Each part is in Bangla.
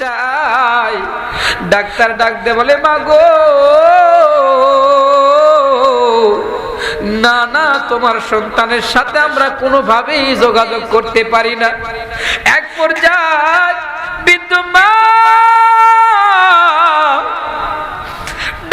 চাই। ডাক্তার ডাকতে বলে, মাগো, না না, তোমার সন্তানের সাথে আমরা কোনোভাবেই যোগাযোগ করতে পারি না। এক পর্যায়ে বিদ্যমান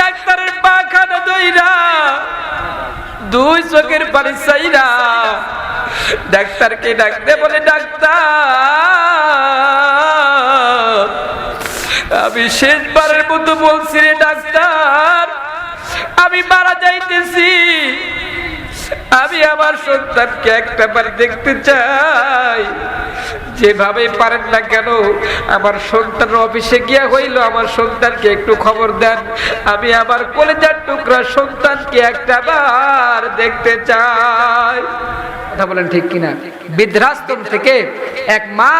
ডাক্তারের পাখানা দইরা দুই চোখের পানি চাইরা ডাক্তারকে ডাকতে বলে, ডাক্তার আমি শেষবারের মতো বলছি রে ডাক্তার, আমি মারা যাইতেছি। আমি আমার সন্তানকে একটা বার দেখতে চাই। যেভাবে পারেন না কেন, আমার সন্তান অফিসে গিয়া হইল, আমার সন্তানকে একটু খবর দেন। আমি আমার কলেজার টুকরা সন্তানকে একটা বার দেখতে চাই। কথা বলেন ঠিক কিনা? বৃদ্ধাশ্রম থেকে এক মা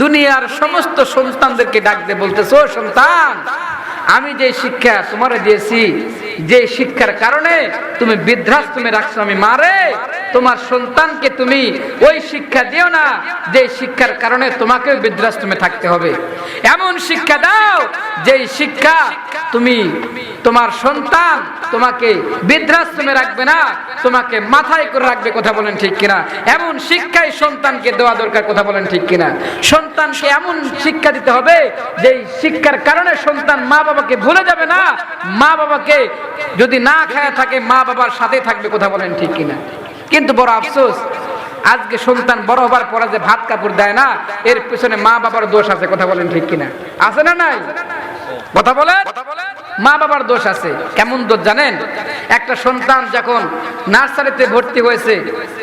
দুনিয়ার সমস্ত সন্তানদেরকে ডাকতে বলতেছে সন্তান, আমি যে শিক্ষা তোমার দিয়েছি, যে শিক্ষার কারণে তুমি বৃদ্ধাশ্রমে রাখছো, আমি মারে তোমার সন্তানকে তুমি ওই শিক্ষা দিও না, যে শিক্ষার কারণে তোমাকে বৃদ্ধাশ্রমে থাকতে হবে। এমন শিক্ষা দাও যে শিক্ষা তুমি তোমার সন্তান তোমাকে বৃদ্ধাশ্রমে রাখবে না, তোমাকে মাথায় করে রাখবে কথা বলেন ঠিক কিনা। এমন শিক্ষাই সন্তানকে দেওয়া দরকার কথা বলেন ঠিক কিনা। সন্তানকে এমন শিক্ষা দিতে হবে যে শিক্ষার কারণে সন্তান মা বাবাকে ভুলে যাবে না। মা বাবাকে যদি না খায় থাকে, মা বাবার সাথে থাকবে কথা বলেন ঠিক কিনা। কিন্তু বড় আফসোস, আজকে সন্তান বড় হবার পরে যে ভাত কাপড় দেয় না, এর পেছনে মা বাবার দোষ আছে কথা বলেন ঠিক কিনা। আছে না নাই? কথা বলেন? মা বাবার দোষ আছে। কেমন দোষ জানেন? একটা সন্তান যখন নার্সারিতে ভর্তি হয়েছে,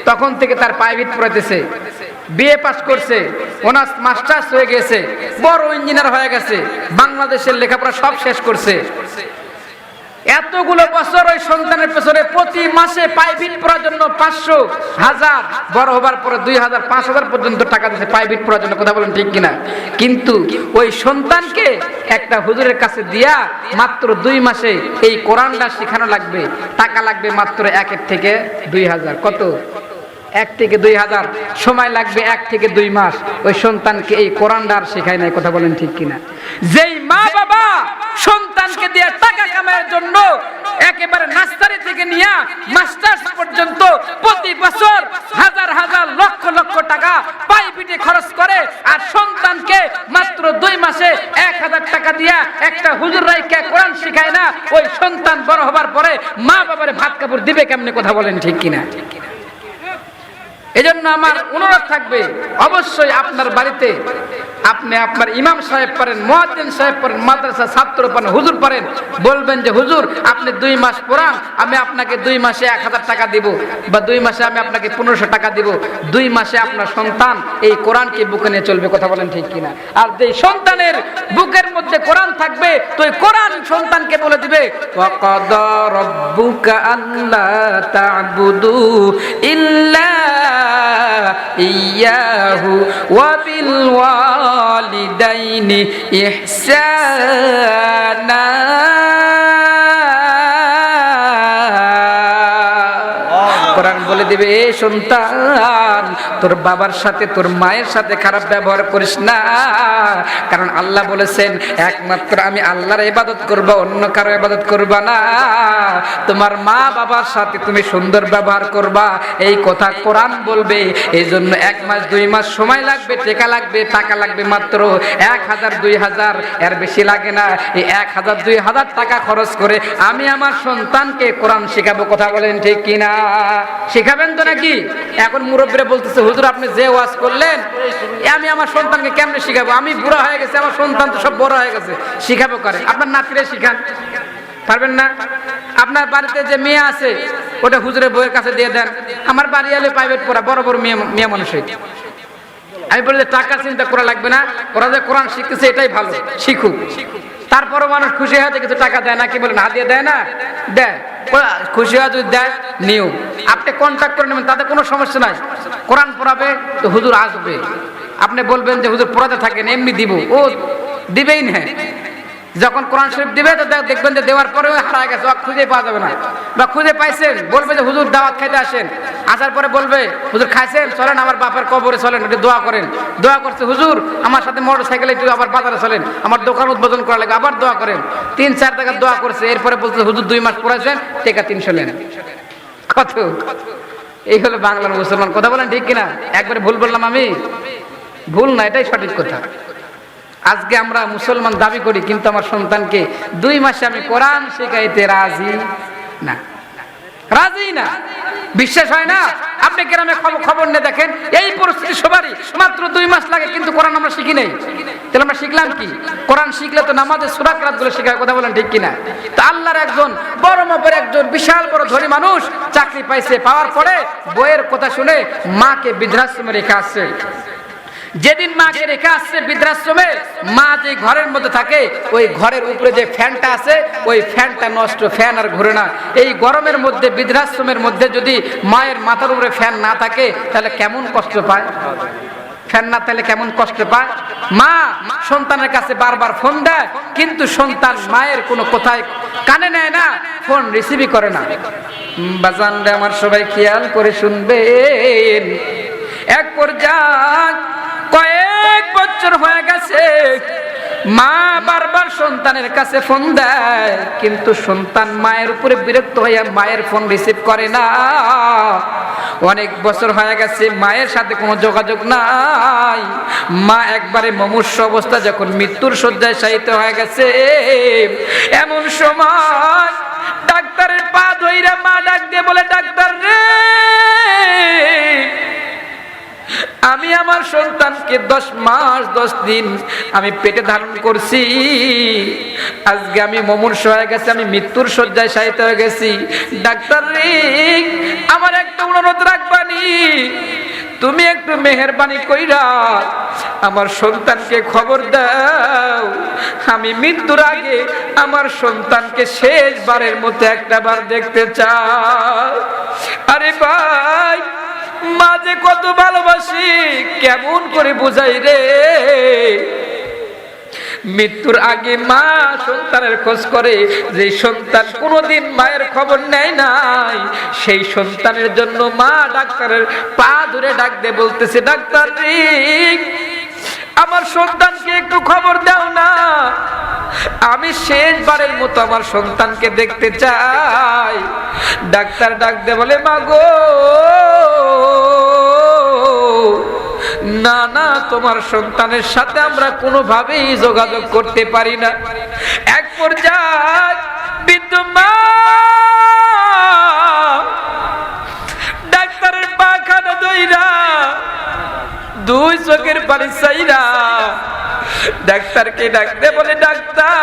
তখন থেকে তার প্রাইভেট পড়াইতেছে। বিএ পাস করছে, অনার্স, মাস্টার্স হয়ে গেছে, বড় ইঞ্জিনিয়ার হয়ে গেছে, বাংলাদেশের লেখাপড়া সব শেষ করছে। এতগুলো বছর ওই সন্তানের পেছনে প্রতি মাসে প্রাইভেট পড়ার জন্য পাঁচশো হাজার, বড় হবার পরে দুই হাজার, পাঁচ হাজার পর্যন্ত টাকা দিচ্ছে প্রাইভেট পড়ার জন্য, কথা বলেন ঠিক কিনা? কিন্তু ওই সন্তানকে একটা হুজুরের কাছে দিয়া মাত্র দুই মাসে এই কোরআনটা শেখানো লাগবে, টাকা লাগবে মাত্র একের থেকে দুই হাজার, কত? এক থেকে দুই হাজার, সময় লাগবে এক থেকে দুই মাস, ওই সন্তানকে এই কোরআনদার শেখায় নাই, কথা বলেন ঠিক কিনা? যেই মা দিয়ে টাকা কামানোর জন্য একেবারে নাস্তারি থেকে নিয়ে মাস্টার্স পর্যন্ত প্রতি বছর হাজার হাজার লক্ষ লক্ষ টাকা পাইপিটে খরচ করে আর সন্তানকে মাত্র দুই মাসে এক হাজার টাকা দিয়া একটা হুজুর রাইকে কোরআন শেখায় না, ওই সন্তান বড় হবার পরে মা বাবারে ভাত কাপড় দিবে কেমনে কথা বলেন ঠিক কিনা? এজন্য আমার অনুরোধ থাকবে, অবশ্যই আপনার বাড়িতে আপনি আপনার ইমাম সাহেব পারেন মোয়াদ্দিন সাহেব পারেন মাদ্রাসা ছাত্র পারেন, হুজুর পারেন, বলবেন যে, হুজুর, আপনি দুই মাস পড়ান, আমি আপনাকে দুই মাসে এক হাজার টাকা দিব বা দুই মাসে আমি আপনাকে পনেরোশো টাকা দিব। দুই মাসে আপনার সন্তান এই কোরআনকে বুকে নিয়ে চলবে? কথা বলেন ঠিক কিনা? আর যে সন্তানের বুকের মধ্যে কোরআন থাকবে, তো এই কোরআন সন্তানকে বলে দিবে ইল্লা ইয়াহু ওয়াবিল ওয়া إِيَّاهُ وَبِالْوَالِدَيْنِ إِحْسَانًا বলে দিবে, এ সন্তান, তোর বাবার সাথে, তোর মায়ের সাথে খারাপ ব্যবহার করিস না। কারণ আল্লাহ বলেছেন, একমাত্র আমি আল্লাহর ইবাদত করব, অন্য কারও ইবাদত করবা না। তোমার মা বাবার সাথে তুমি সুন্দর ব্যবহার করবা। এই কথা কোরআন বলবে এই জন্য এক মাস, দুই মাস সময় লাগবে, টাকা লাগবে টাকা লাগবে মাত্র এক হাজার, দুই হাজার। এর বেশি লাগে না, এই এক হাজার, দুই হাজার টাকা খরচ করে আমি আমার সন্তানকে কোরআন শেখাবো, কথা বলেন ঠিক কিনা? শেখাবেন তো নাকি? এখন মুরব্বীরা বলতেছে, হুজুর, আপনি যে ওয়াজ করলেন আমি আমার সন্তানকে কেমনে শিখাবো? আমি বুড়া হয়ে গেছে, আমার সন্তান তো সব বড় হয়ে গেছে, শিখাবো করে? আপনার নাতিরে শিখান। পারবেন না? আপনার বাড়িতে যে মেয়ে আছে, ওটা হুজুরের বইয়ের কাছে দিয়ে দেন। আমার বাড়ি আলে প্রাইভেট পড়া, বড় বড় মেয়ে মেয়ে মানুষের আমি বলি যে টাকার চিন্তা করা লাগবে না, ওরা যে কোরআন শিখতেছে, এটাই ভালো, শিখুক। তারপরও মানুষ খুশি হয়ে কিছু টাকা দেয় না, কি বলে না দিয়ে দেয় না? দেয়। খুশি হয়ে যদি দেয় নিউ আপনি কন্ট্যাক্ট করে নেবেন, তাতে কোনো সমস্যা নাই। কোরআন পড়াবে, তো হুজুর আসবে। আপনি বলবেন যে, হুজুর পড়াতে থাকেন, এমনি দিব। ও দিবেই না। যখন কোরআন শরীফ দিবে, তো দেখবেন যে দেওয়ার পরে হারায় গেছে খুঁজে পাওয়া যাবে না। বা খুঁজে পাইছেন, বলবে যে, হুজুর, দাওয়াত খাইতে আসেন। আসার পরে বলবে, হুজুর, খাইছেন? চলেন আমার বাপের কবরে চলেন, একটু দোয়া করেন। দোয়া করছে, হুজুর, আমার সাথে মোটর সাইকেলে একটু আবার বাজারে চলেন, আমার দোকান উদ্বোধন করা লাগে আবার দোয়া করেন। তিন, চার টাকা দোয়া করছে, এরপরে বলছে, হুজুর, দুই মাস পড়াইছেন, টেকা তিনশো নেন। কত? এই হলো বাংলার মুসলমান। কথা বলেন ঠিক কিনা? একবারে ভুল বললাম আমি? ভুল না, এটাই সঠিক কথা। আজকে আমরা মুসলমান দাবি করি, কিন্তু আমার সন্তানকে দুই মাসে আমি কোরআন শেখাইতে রাজি না। রাজি না। বিশ্বাস হয় না? আপনি গ্রামে খবর নিয়ে দেখেন, এই পরিস্থিতি সবারই। মাত্র দুই মাস লাগে, কিন্তু কোরআন আমরা শিখি নাই। তাহলে আমরা শিখলাম কি? কোরআন শিখলে তো নামাজের সুরাত রাতগুলো শেখার কথা বলেন, ঠিক কিনা? তো আল্লাহর একজন বড় মাপের একজন বিশাল বড় ধনী মানুষ চাকরি পাইছে, পাওয়ার পরে বইয়ের কথা শুনে মাকে বৃদ্ধাশ্রমে রেখে আসছে। যেদিন মাকে রেখে আসছে বৃদ্ধাশ্রমে, মা যে ঘরের মধ্যে থাকে, ওই ঘরের উপরে যে ফ্যানটা আছে, ওই ফ্যানটা নষ্ট, ফ্যান আর ঘুরে না। এই গরমের মধ্যে, বৃদ্ধাশ্রমের মধ্যে যদি মায়ের মাথার উপরে ফ্যান না থাকে, তাহলে কেমন কষ্ট পায়? ফ্যান না তাহলে কেমন কষ্ট পায়? মা সন্তানের কাছে বারবার ফোন দেয়, কিন্তু সন্তান মায়ের কোনো কোথায় কানে নেয় না, ফোন রিসিভই করে না। বাজান আমার সবাই খেয়াল করে শুনবেন। এক পর্যায়ে কয়েক বছর হয়ে গেছে, মা বারবার সন্তানের কাছে ফোন দেয়, কিন্তু সন্তান মায়ের উপরে বিরক্ত হয়ে মায়ের ফোন রিসিভ করে না। অনেক বছর হয়ে গেছে, মায়ের সাথে কোনো যোগাযোগ নাই। মা একবারে মমূর্ষ অবস্থা যখন মৃত্যুর শয্যায় শায়িত হয়ে গেছে। এমন সময় ডাক্তারের পা ধইরা মা ডাক দিয়ে বলে, ডাক্তার রে আমি আমার সন্তানকে দশ মাস, দশ দিন আমি পেটে ধারণ করছি। আজকে আমি মমূর্ষ হয়ে গেছি, আমি মৃত্যুর শয্যায় সাহিত্য হয়ে গেছি। ডাক্তার রে, আমার একটা অনুরোধ রাখবানি। তুমি একটু মেহরবানি কইরা আমার সন্তানকে খবর দাও। আমি মৃত্যুর আগে আমার সন্তানকে শেষবারের মতো একটা বার দেখতে চাই। আরে ভাই, মাঝে কত ভালোবাসি কেমন করে বুঝাই রে? মৃত্যুর আগে মা সন্তানের খোঁজ করে যে সন্তান কোনোদিন মায়ের খবর নেয় নাই। সেই সন্তানের জন্য মা ডাক্তারের পা ধরে ডাক দে বলতেছে, ডাক্তার আমার সন্তানকে একটু খবর দাও না। আমি শেষবারের মতো আমার সন্তানকে দেখতে চাই। ডাক্তার ডাক দে বলে মাগো না না, তোমার সন্তানের সাথে আমরা কোনোভাবেই যোগাযোগ করতে পারি না। এক পর্যায়ে বিদ্যমান ডাক্তারের পাখানা দইরা দুই চোখের পানি চাইরা ডাক্তারকে ডাকতে বলে, ডাক্তার,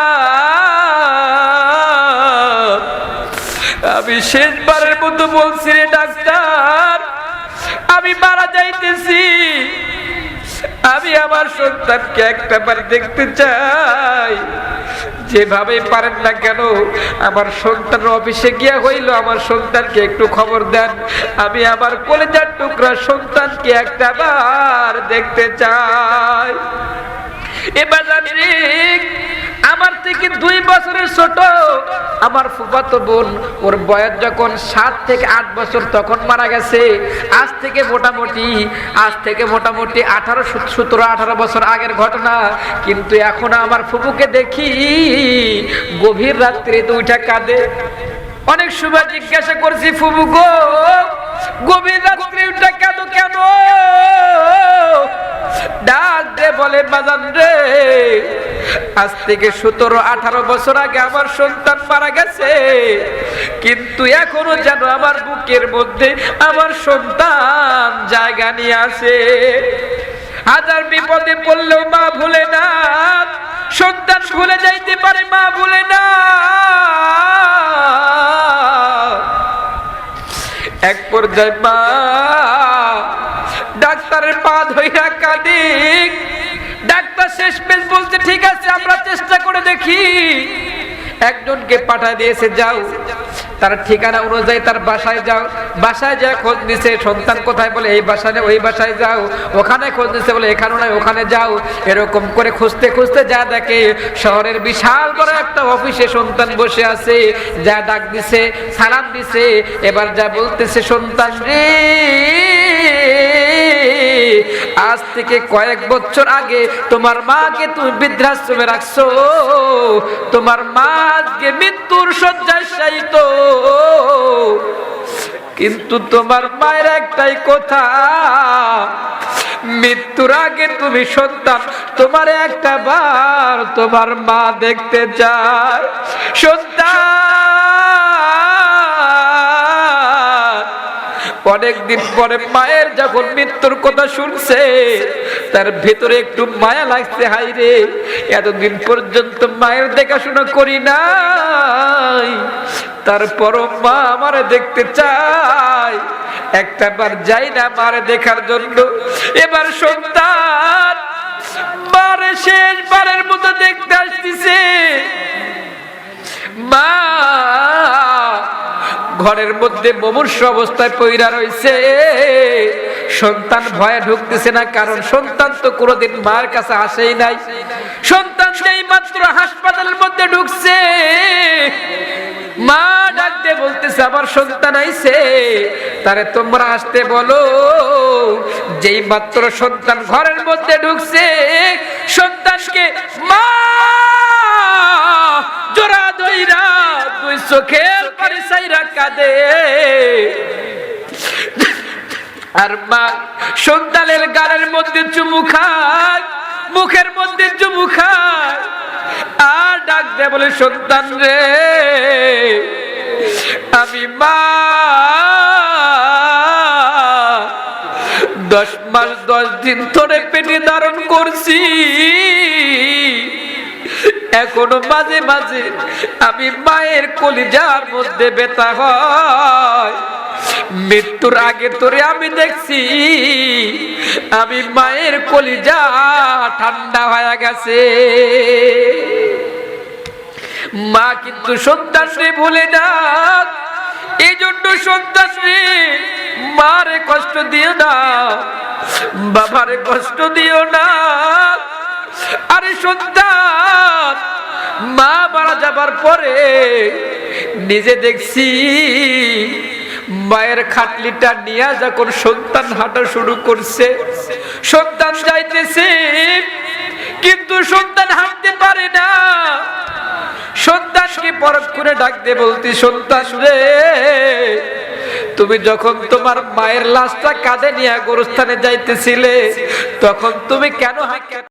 আমি শেষবারের মতো বলছি রে ডাক্তার, আমি মারা যাইতেছি। আমি আমার সন্তানকে একটাবার দেখতে চাই। যেভাবে পারেন না কেন, আমার সন্তান অফিসে গিয়া হইল, আমার সন্তানকে একটু খবর দেন। আমি আমার কলেজার টুকরা সন্তানকে একটাবার দেখতে চাই। এবার আমার থেকে দুই বছরের ছোট। আমার ফুফাতো বোন, ওর বয়স যখন সাত থেকে আট বছর তখন মারা গেছে। আজ থেকে মোটামুটি, আজ থেকে মোটামুটি আঠারো সতেরো, আঠারো বছর আগের ঘটনা। কিন্তু এখন আমার ফুপুকে দেখি, গভীর রাত্রে তো উঠে কাঁদে। অনেক সময় জিজ্ঞাসা করছি ফুবু গো, গভীর রাত্রে উঠে কাঁদো কেন? ডাক দে বলে, বাজান রে, আজ থেকে সতেরো, আঠারো বছর আগে আমার সন্তান মারা গেছে। কিন্তু এখনও যেন আমার বুকের মধ্যে আমার সন্তান জায়গা নিয়ে আসে। হাজার বিপদে পড়লেও মা ভুলে না, সন্তান ভুলে যাইতে পারে, মা ভুলে না। এক পর্যায়ে মা ডাক্তারের পা ধইরা কাঁদিক ডাক্তার শেষ পেশ বলতে ঠিক আছে, আমরা চেষ্টা করে দেখি। একজনকে পাঠা দিয়েছে, যাও। তার ঠিকানা অনুযায়ী তার বাসায় যাও। বাসায় যা খোঁজ নিছে, সন্তান কোথায় বলে, এই বাসায় ওই বাসায় যাও। ওখানে খোঁজ নিছে বলে এখানে নয় ওখানে যাও। এরকম করে খুঁজতে খুঁজতে যা দেখে, শহরের বিশাল বড় একটা অফিসে সন্তান বসে আছে। যা ডাক দিছে, সালাম দিছে। এবার যা বলতেছে, সন্তান রে আজ থেকে কয়েক বছর আগে তোমার মাকে তুমি বৃদ্ধাশ্রমে রাখছো। তোমার মা আজকে মৃত্যুর শয্যায় শায়িত। কিন্তু তোমার মায়ের একটাই কথা, মৃত্যুর আগে তুমি সন্তান, তোমার একটা বার তোমার মা দেখতে চায়। সন্তান! অনেকদিন পরে মায়ের যখন মৃত্যুর কথা শুনছে, তার ভেতরে একটু মায়া লাগছে হাই রে, এতদিন পর্যন্ত মায়ের দেখাশোনা করি নাই। তারপরও মা আমারে দেখতে চায়। একটা বার যাই না মারে দেখার জন্য। এবার সন্তান মারে শেষবারের মতো দেখতে আসতেছে। মা ঘরের মধ্যে মুমূর্ষ অবস্থায় পইরা রয়েছে সন্তান ভয়ে ঢুকতেছে না, কারণ সন্তান তো কোনোদিন মার কাছে আসেই নাই। সন্তান সেই মাত্র হাসপাতালের মধ্যে ঢুকছে, মা ডাক দিয়ে বলতেছে, আমার সন্তান আইছে। তারে তোমরা আসতে বলো। যেই মাত্র সন্তান ঘরের মধ্যে ঢুকছে, সন্তানকে মা জোড়া দইরা দুই চোখের পানি সাইরা কাঁদে। আর মা সন্তানের গালের মধ্যে চুমু খায়, মুখের মধ্যে চুমু খায়। আর ডাক দে বলে, সন্তান রে, আমি মা। দশ মাস দশ দিন ধরে পেটে ধারণ করছি। এখনও মাঝে মাঝে আমি মায়ের কলিজার মধ্যে বেতা হয়। মৃত্যুর আগে তোরে আমি দেখছি, আমি মায়ের কলিজা ঠান্ডা হয়ে গেছে। মা কিন্তু সন্তানরে ভুলে না এই জন্য সন্তানরে মারে কষ্ট দিও না, বাবারে কষ্ট দিও না। আরে সন্তান মা মারা যাবার পরে নিজে দেখছি মায়ের খাটলিটা নিয়ে যখন সন্তান হাঁটা শুরু করছে, সন্তান যাইতেছে, কিন্তু সন্তান হাঁটতে পারে না। সন্তানকে পরক করে ডাক বলতে বলতি, সন্তান রে, তুমি যখন তোমার মায়ের লাশটা কাঁধে নিয়ে গোরস্থানে যাইতেছিলে, তখন তুমি কেন হাঁকে